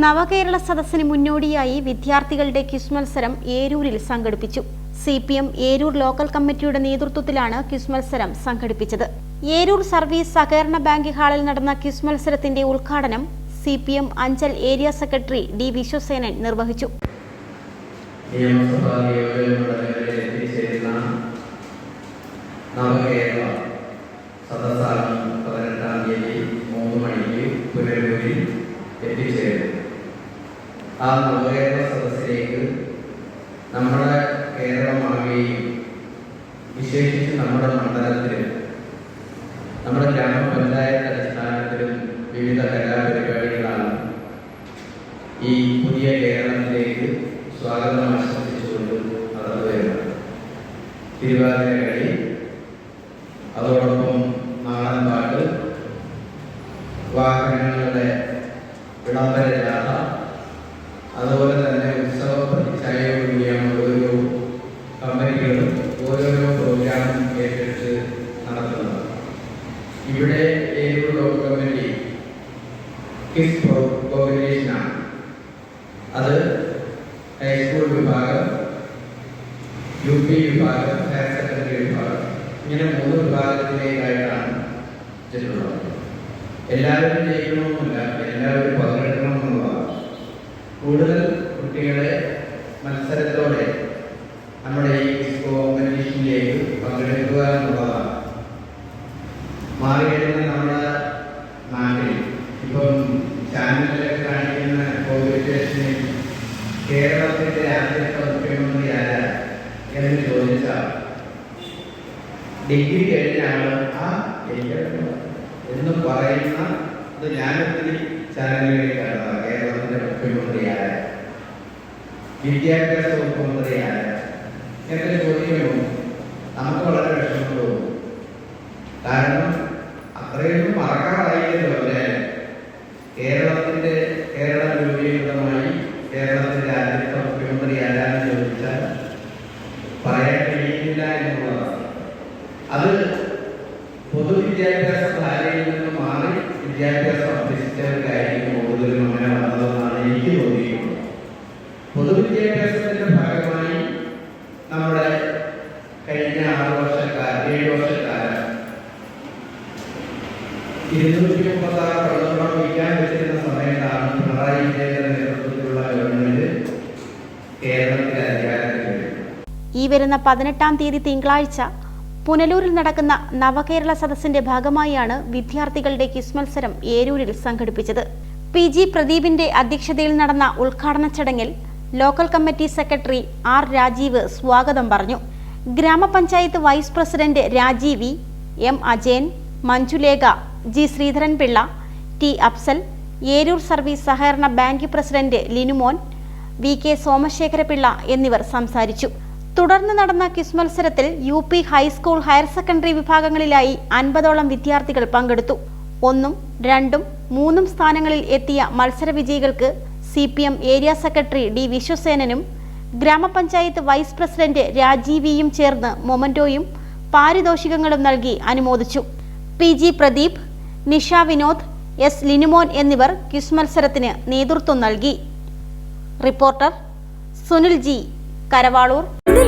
നവകേരള സദസ്സിന് മുന്നോടിയായി വിദ്യാർത്ഥികളുടെ ക്വിസ് മത്സരം ഏരൂരിൽ സംഘടിപ്പിച്ചു. C P M Eroor local കമ്മിറ്റിയുടെ നേതൃത്വത്തിലാണ് ക്വിസ് മത്സരം സംഘടിപ്പിച്ചത്. ഏരൂർ സർവീസ് സഹകരണ ബാങ്ക് ഹാളിൽ നടന്ന ക്വിസ് മത്സരത്തിന്റെ ഉദ്ഘാടനം C P M Anchal area secretary D Vishwasenan നിർവഹിച്ചു. നവകേരള സദസ്സാണ് പതിനെട്ടാം തീയതി മൂന്ന് മണിക്ക് പുനലൂരിൽ എത്തിച്ചേരും ആ നവകേരള സദസ്സിലേക്ക് നമ്മുടെ കേരളമാകുകയും വിശേഷിച്ച് നമ്മുടെ മണ്ഡലത്തിലും നമ്മുടെ ഗ്രാമപഞ്ചായത്ത് അടിസ്ഥാനത്തിലും വിവിധ കലാപരിപാടികളാണ് ഈ പുതിയ കേരളത്തിലേക്ക് സ്വാഗതം ആശംസിച്ചുകൊണ്ട് നടന്നു വരുന്നത്. തിരുവാതിര കളി അതോടൊപ്പം നാടൻ പാട്ട് വാഹനങ്ങളുടെ വിളംബര ജാഥ അതുപോലെ തന്നെ ഉത്സവ പ്രതിച്ഛായയോടുകൂടിയാണ് ഓരോ കമ്പനികളും ഓരോരോ പ്രോഗ്രാമും ഏറ്റെടുത്ത് നടത്തുന്നത് ഇവിടെ ഏതൊരു ലോക കമ്പനി കിസ് കോമ്പിനേഷനാണ് അത് ഹൈസ്കൂൾ വിഭാഗം യു പി വിഭാഗം ഹയർ സെക്കൻഡറി വിഭാഗം ഇങ്ങനെ മൂന്ന് വിഭാഗത്തിലേക്കായിട്ടാണ് വെച്ചിട്ടുള്ളത് എല്ലാവരും ജയിക്കണമെന്നില്ല. എല്ലാവരും പങ്കെടുക്കണമെന്നുള്ളതാണ് മാറി വരുന്ന നമ്മുടെ നാട്ടിൽ ഇപ്പം ചാനലിലൊക്കെ കാണിക്കുന്ന കോമ്പറ്റീഷനിൽ കേരളത്തിന്റെ ആദ്യത്തെ മുഖ്യമന്ത്രി ആരാ എന്ന് ചോദിച്ചാൽ ഡിഗ്രി കഴിഞ്ഞ ആൾ ആ എന്ന് പറയുന്ന ഇത് ഞാനൊത്തിരി ചാനലുകളിൽ കണ്ടതാണ് കേരളത്തിന്റെ മുഖ്യമന്ത്രി ആരാ? വിദ്യാഭ്യാസ വകുപ്പ് മന്ത്രി ആരാ? ചോദിക്കുമ്പോൾ നമുക്ക് വളരെ വിഷമം തോന്നും. കാരണം അത്രയൊന്നും മറക്കാറായില്ലല്ലോ അവരെ കേരളത്തിന്റെ കേരള രൂപീകൃതമായി കേരളത്തിന്റെ ആദ്യത്തെ മുഖ്യമന്ത്രി ആരാന്ന് ചോദിച്ചാൽ പറയാൻ കഴിയുന്നില്ല എന്നുള്ളതാണ്. അത് പൊതുവിദ്യാഭ്യാസ ധാരയിൽ നിന്ന് മാറി വിദ്യാഭ്യാസം അഭ്യസിച്ചവർക്കായിരിക്കും വരുന്ന പതിനെട്ടാം തീയതി തിങ്കളാഴ്ച പുനലൂരിൽ നടക്കുന്ന നവകേരള സദസ്സിന്റെ ഭാഗമായാണ് വിദ്യാർത്ഥികളുടെ ക്വിസ് മത്സരം ഏരൂരിൽ സംഘടിപ്പിച്ചത്. പി ജി പ്രദീപിന്റെ അധ്യക്ഷതയിൽ നടന്ന ഉദ്ഘാടന ചടങ്ങിൽ local committee secretary R Rajeev സ്വാഗതം പറഞ്ഞു. ഗ്രാമപഞ്ചായത്ത് vice president Rajeevi M Ajayan Manjulekha G Sreedharanpillai T Afsal Eroor service സഹകരണ bank president Linumon V K Somasekharapillai എന്നിവർ സംസാരിച്ചു. തുടർന്ന് നടന്ന ക്വിസ് മത്സരത്തിൽ U P high school higher secondary വിഭാഗങ്ങളിലായി അൻപതോളം വിദ്യാർത്ഥികൾ പങ്കെടുത്തു. ഒന്നും രണ്ടും മൂന്നും സ്ഥാനങ്ങളിൽ എത്തിയ മത്സര വിജയികൾക്ക് C P M area secretary D വിശ്വസേനനും ഗ്രാമപഞ്ചായത്ത് വൈസ് പ്രസിഡന്റ് രാജീവിയും ചേർന്ന് മൊമന്റോയും പാരിതോഷികങ്ങളും നൽകി അനുമോദിച്ചു. P G Pradeep Nisha Vinod S Linumon എന്നിവർ ക്വിസ് മത്സരത്തിന് നേതൃത്വം നൽകി. Reporter Sunil G Karavalur.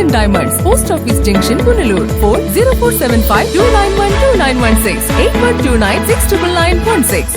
golden diamonds post office junction Punalur four zero four seven five two nine one two nine one six eight one two nine six triple nine one six